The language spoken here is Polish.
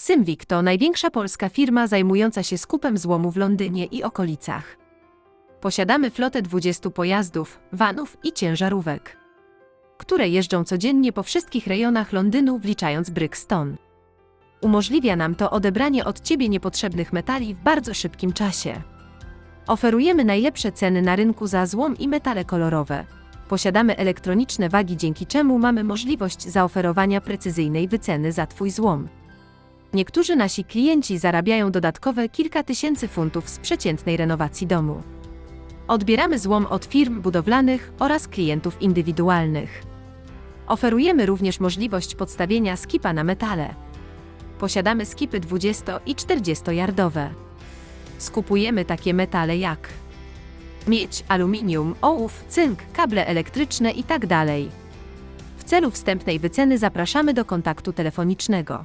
Symvik to największa polska firma zajmująca się skupem złomu w Londynie i okolicach. Posiadamy flotę 20 pojazdów, vanów i ciężarówek, które jeżdżą codziennie po wszystkich rejonach Londynu, wliczając Brixton. Umożliwia nam to odebranie od Ciebie niepotrzebnych metali w bardzo szybkim czasie. Oferujemy najlepsze ceny na rynku za złom i metale kolorowe. Posiadamy elektroniczne wagi, dzięki czemu mamy możliwość zaoferowania precyzyjnej wyceny za Twój złom. Niektórzy nasi klienci zarabiają dodatkowe kilka tysięcy funtów z przeciętnej renowacji domu. Odbieramy złom od firm budowlanych oraz klientów indywidualnych. Oferujemy również możliwość podstawienia skipa na metale. Posiadamy skipy 20 i 40 jardowe. Skupujemy takie metale jak miedź, aluminium, ołów, cynk, kable elektryczne itd. W celu wstępnej wyceny zapraszamy do kontaktu telefonicznego